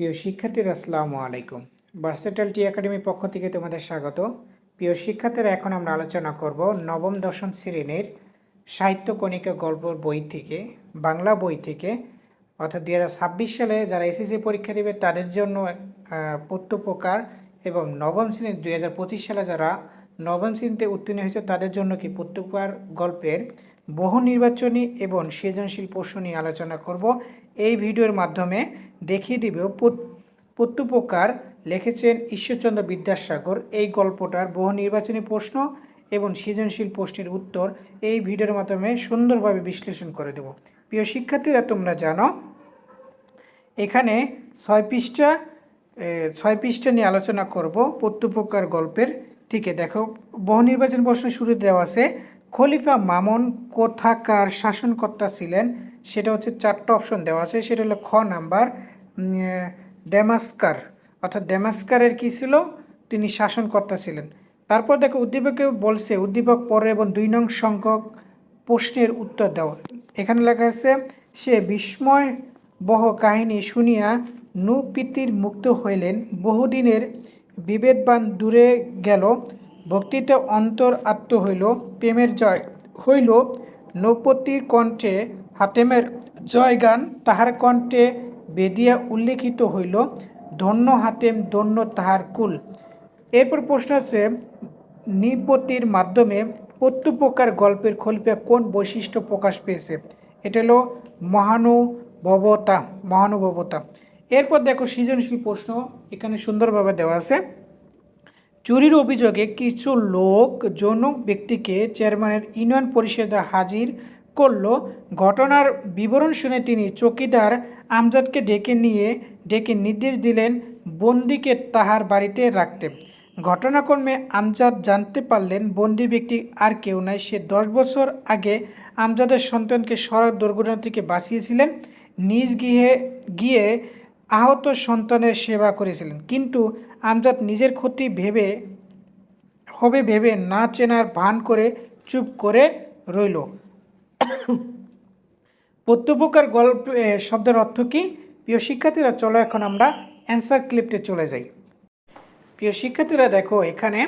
প্রিয় শিক্ষার্থীরা, আসসালামু আলাইকুম। ভার্সেটাল টি একাডেমির পক্ষ থেকে তোমাদের স্বাগত। প্রিয় শিক্ষার্থীরা, এখন আমরা আলোচনা করব নবম, দশম শ্রেণির সাহিত্য কণিকা গল্প বই থেকে, বাংলা বই থেকে। অর্থাৎ দু হাজার ছাব্বিশ সালে যারা এসএসসি পরীক্ষা দেবে, তাদের জন্য পত্রপ্রকার এবং নবম শ্রেণির দুই হাজার পঁচিশ সালে যারা নবম শ্রেণীতে উত্তীর্ণ হয়েছে, তাদের জন্য কি পত্রপ্রকার গল্পের বহু নির্বাচনী এবং সৃজনশীল প্রশ্ন নিয়ে আলোচনা করব। এই ভিডিওর মাধ্যমে দেখিয়ে দিব পত্রপ্রকার লিখেছেন ঈশ্বরচন্দ্র বিদ্যাসাগর। এই গল্পটার বহু নির্বাচনী প্রশ্ন এবং সৃজনশীল প্রশ্নের উত্তর এই ভিডিওর মাধ্যমে সুন্দরভাবে বিশ্লেষণ করে দেব। প্রিয় শিক্ষার্থীরা, তোমরা জানো, এখানে ছয় পৃষ্ঠা ছয় পৃষ্ঠা নিয়ে আলোচনা করব পত্রপ্রকার গল্পের। থেকে দেখো, বহু নির্বাচন প্রশ্ন শুরু দেওয়া আছে। খলিফা মামুন কোথাকার শাসনকর্তা ছিলেন, সেটা হচ্ছে চারটা অপশন দেওয়া আছে। সেটা হলো খ নাম্বার ড্যামাস্কার অর্থাৎ ড্যামাস্কারের কী ছিল? তিনি শাসনকর্তা ছিলেন। তারপর দেখো, উদ্দীপকে বলছে, উদ্দীপক পরে এবং দুই নং সংখ্যক প্রশ্নের উত্তর দাও এখানে লেখা আছে, সে বিস্ময় বহ কাহিনী শুনিয়া নুপ্রীতির মুক্ত হইলেন। বহুদিনের বিভেদবান দূরে গেল। ভক্তিতে অন্তর আত্ম হইল প্রেমের জয়। হইল নৌপতির কণ্ঠে হাতেমের জয়গান, তাহার কণ্ঠে বেদিয়া উল্লেখিত হইল, ধন্য হাতেম, ধন্য তাহার কুল। এরপর প্রশ্ন আছে, নিপতির মাধ্যমে প্রত্যুপকার গল্পের খলিফা কোন বৈশিষ্ট্য প্রকাশ পেয়েছে? এটা হলো মহানুভবতা মহানুভবতা। এরপর দেখো সৃজনশীল প্রশ্ন, এখানে সুন্দরভাবে দেওয়া আছে। চুরির অভিযোগে কিছু লোক যৌন ব্যক্তিকে চেয়ারম্যানের ইউনিয়ন পরিষদে হাজির করল। ঘটনার বিবরণ শুনে তিনি চকিদার আমজাদকে ডেকে নিয়ে, ডেকে নির্দেশ দিলেন বন্দিকে তাহার বাড়িতে রাখতে। ঘটনাক্রমে আমজাদ জানতে পারলেন বন্দি ব্যক্তি আর কেউ নাই। সে দশ বছর আগে আমজাদের সন্তানকে সড়ক দুর্ঘটনা থেকে বাঁচিয়েছিলেন। নিজ গৃহে গিয়ে আহত সন্তানের সেবা করেছিলেন। কিন্তু আমজাদ নিজের ক্ষতি ভেবে, হবে ভেবে না চেনার ভান করে চুপ করে রইল। প্রত্যুপকার গল্প শব্দের অর্থ কী? প্রিয় শিক্ষার্থীরা, চলো এখন আমরা অ্যান্সার ক্লিপটে চলে যাই। প্রিয় শিক্ষার্থীরা, দেখো, এখানে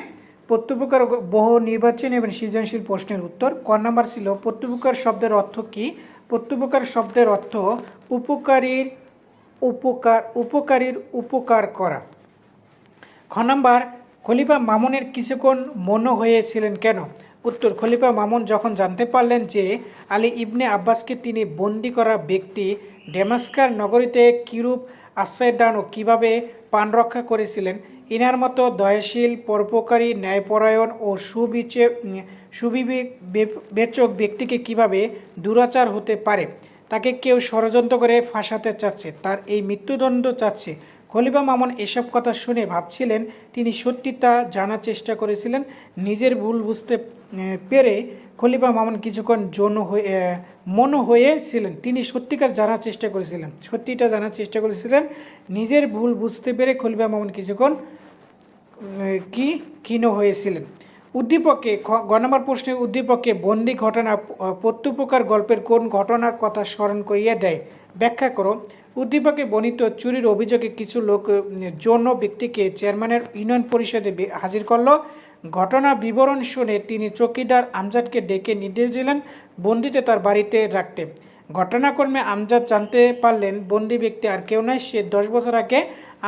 প্রত্যুপকার বহু নির্বাচনী এবং সৃজনশীল প্রশ্নের উত্তর। ক নাম্বার ছিল, প্রত্যুপকার শব্দের অর্থ কী? প্রত্যুপকার শব্দের অর্থ উপকারীর উপকার, উপকারীর উপকার করা। খ নাম্বার, খলিফা মামুনের কিছুক্ষণ মনো হয়েছিলেন কেন? উত্তর, খলিফা মামুন যখন জানতে পারলেন যে আলী ইবনে আব্বাসকে তিনি বন্দি করা ব্যক্তি ডেমাস্কার নগরীতে কিরূপ আশ্রয় দান ও কীভাবে পান রক্ষা করেছিলেন, ইনার মতো দয়াশীল, পরোপকারী, ন্যায়পরায়ণ ও সুবিচে সুবিবেক বেচক ব্যক্তিকে কীভাবে দুরাচার হতে পারে তাকে কেউ ষড়যন্ত্র করে ফাঁসাতে চাচ্ছে, তার এই মৃত্যুদণ্ড চাচ্ছে। খলিফা মামুন এসব কথা শুনে ভাবছিলেন, তিনি সত্যি তা জানার চেষ্টা করেছিলেন। নিজের ভুল বুঝতে পেরে খলিফা মামুন কিছুক্ষণ যৌন হয়ে মন হয়েছিলেন। তিনি সত্যিকার জানার চেষ্টা করেছিলেন, সত্যিটা জানার চেষ্টা করেছিলেন। নিজের ভুল বুঝতে পেরে খলিফা মামুন কিছুক্ষণ কি ক্ষীণ হয়েছিলেন। উদ্দীপকে গ নম্বর প্রশ্নে উদ্দীপকে বন্দি ঘটনা প্রত্যুপকার গল্পের কোন ঘটনার কথা স্মরণ করিয়ে দেয়? ব্যাখ্যা করো। উদ্দীপকে বর্ণিত চুরির অভিযোগে কিছু লোক যৌন ব্যক্তিকে চেয়ারম্যানের ইউনিয়ন পরিষদে হাজির করল। ঘটনা বিবরণ শুনে তিনি চৌকিদার আমজাদকে ডেকে নির্দেশ দিলেন বন্দিতে তার বাড়িতে রাখতে। ঘটনাক্রমে আমজাদ জানতে পারলেন বন্দি ব্যক্তি আর কেউ নয় সে দশ বছর আগে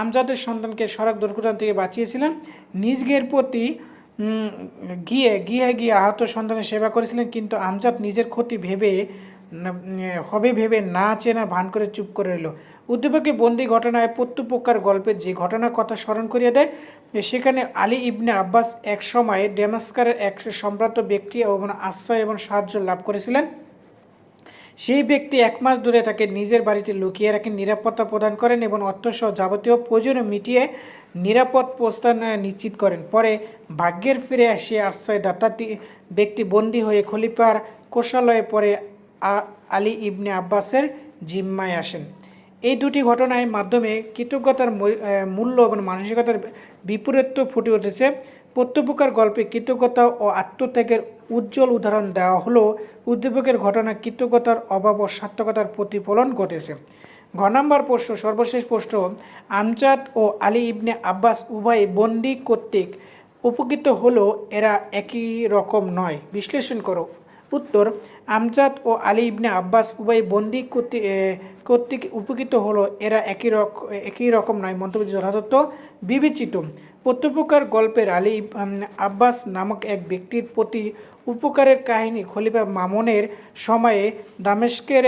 আমজাদের সন্তানকে সড়ক দুর্ঘটনা থেকে বাঁচিয়েছিলেন। নিজ গের প্রতি গিয়ে গিয়ে গিয়ে আহত সন্তানের সেবা করেছিলেন, কিন্তু আমজাদ নিজের ক্ষতি ভেবে হবে ভেবে না চেনা ভান করে চুপ করে রইল। উদ্দীপকে বন্দি ঘটনায় প্রত্যুপকার গল্পের যে ঘটনার কথা স্মরণ করিয়ে দেয় সেখানে আলী ইবনে আব্বাস এক সময় ডেমাস্কারের এক সম্ভ্রান্ত ব্যক্তি এবং আশ্রয় এবং সাহায্য লাভ করেছিলেন। সেই ব্যক্তি এক মাস ধরে তাকে নিজের বাড়িতে লুকিয়ে রাখেন নিরাপত্তা প্রদান করেন এবং অর্থসহ যাবতীয় প্রয়োজনীয় মিটিয়ে নিরাপদ প্রস্থান নিশ্চিত করেন। পরে ভাগ্যের ফিরে সে আশ্রয়দাতা ব্যক্তি বন্দী হয়ে খলিফার কোষালয়ে পরে আলী ইবনে আব্বাসের জিম্মায় আসেন। এই দুটি ঘটনার মাধ্যমে কৃতজ্ঞতার মূল্য এবং মানসিকতার বিপরীত্ব ফুটে উঠেছে। প্রত্যুপকার গল্পে কৃতজ্ঞতা ও আত্মত্যাগের উজ্জ্বল উদাহরণ দেওয়া হলো উদ্দীপকের ঘটনা কৃতজ্ঞতার অভাব ও সার্থকতার প্রতিফলন ঘটেছে। ঘ নম্বর প্রশ্ন, সর্বশেষ প্রশ্ন, আমজাদ ও আলী ইবনে আব্বাস উভয় বন্দি কর্তৃক উপকৃত হলো এরা একই রকম নয়। বিশ্লেষণ করো। উত্তর, আমজাদ ও আলী ইবনে আব্বাস উভয় বন্দি কর্তৃক উপকৃত হলো এরা একই রকম একই রকম নয়। মন্তব্য যথাযথ, বিবেচিত। প্রত্যুপকার গল্পের আলী আব্বাস নামক এক ব্যক্তির প্রতি উপকারের কাহিনী খলিফা মামনের সময়ে দামেস্কের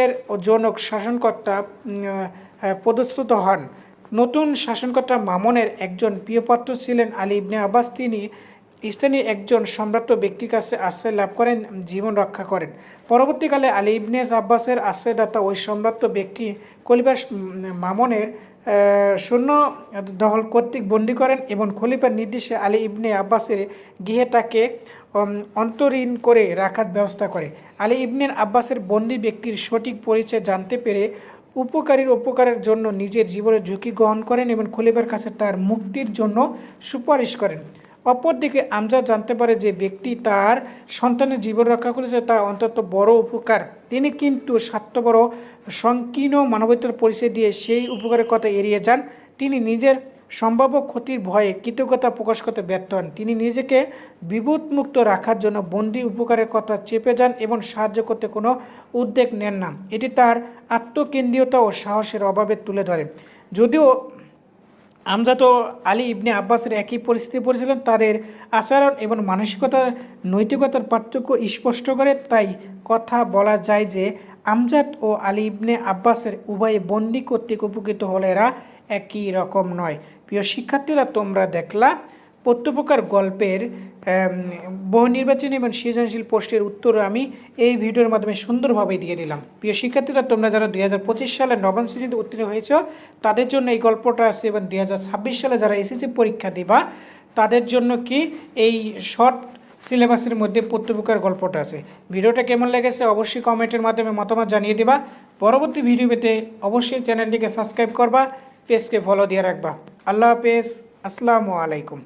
জনক শাসনকর্তা পদচ্যুত হন। নতুন শাসনকর্তা মামনের একজন প্রিয়পাত্র ছিলেন আলী ইবনে আব্বাস। তিনি স্থানীয় একজন সম্রাট ব্যক্তির কাছে আশ্রয় লাভ করেন জীবন রক্ষা করেন। পরবর্তীকালে আলী ইবনে আব্বাসের আশ্রয়দাতা ওই সম্রাট ব্যক্তি কলিবার মামনের আহ, সৈন্য দখল কর্তৃক বন্দি করেন এবং খলিফার নির্দেশে আলী ইবনে আব্বাসের গৃহে তাকে অন্তরীণ করে রাখার ব্যবস্থা করে। আলী ইবনে আব্বাসের বন্দি ব্যক্তির সঠিক পরিচয় জানতে পেরে উপকারীর উপকারের জন্য নিজের জীবনের ঝুঁকি গ্রহণ করেন এবং খলিফার কাছে তার মুক্তির জন্য সুপারিশ করেন। অপরদিকে আমজাদ জানতে পারে যে ব্যক্তি তার সন্তানের জীবন রক্ষা করেছে, তা অন্তত বড় উপকার। তিনি কিন্তু স্বার্থপর, সংকীর্ণ মানবতার পরিচয় দিয়ে সেই উপকারের কথা এড়িয়ে যান। তিনি নিজের সম্ভাব্য ক্ষতির ভয়ে কৃতজ্ঞতা প্রকাশ করতে ব্যর্থ হন। তিনি নিজেকে বিপদমুক্ত রাখার জন্য বন্দি উপকারের কথা চেপে যান এবং সাহায্য করতে কোনো উদ্যোগ নেন না। এটি তার আত্মকেন্দ্রীয়তা ও সাহসের অভাবে তুলে ধরে। যদিও আমজাদ ও আলী ইবনে আব্বাসের একই পরিস্থিতি পড়েছিলেন। তাদের আচরণ এবং মানসিকতার নৈতিকতার পার্থক্য স্পষ্ট করে। তাই কথা বলা যায় যে, আমজাদ ও আলী ইবনে আব্বাসের উভয়ে বন্দি কর্তৃক উপকৃত হলে এরা একই রকম নয়। প্রিয় শিক্ষার্থীরা, তোমরা দেখলা প্রত্যপ্রকার গল্পের বহু এবং সৃজনশীল পোস্টের উত্তর আমি এই ভিডিওর মাধ্যমে সুন্দরভাবে দিয়ে দিলাম। প্রিয় শিক্ষার্থীরা, তোমরা যারা দুই হাজার পঁচিশ সালে নবম শ্রেণীতে উত্তীর্ণ হয়েছ, তাদের জন্য এই গল্পটা আছে এবং দুই হাজার ছাব্বিশ সালে যারা এসএসসি পরীক্ষা দিবা, তাদের জন্য কি এই শর্ট সিলেবাসের মধ্যে প্রত্যুপকার গল্পটা আছে। ভিডিওটা কেমন লেগেছে অবশ্যই কমেন্টের মাধ্যমে মতামত জানিয়ে দিবা। পরবর্তী ভিডিও পেতে অবশ্যই চ্যানেলটিকে সাবস্ক্রাইব করবা, পেজকে ফলো দিয়ে রাখবা। আল্লাহ হাফেজ, আসসালামু আলাইকুম।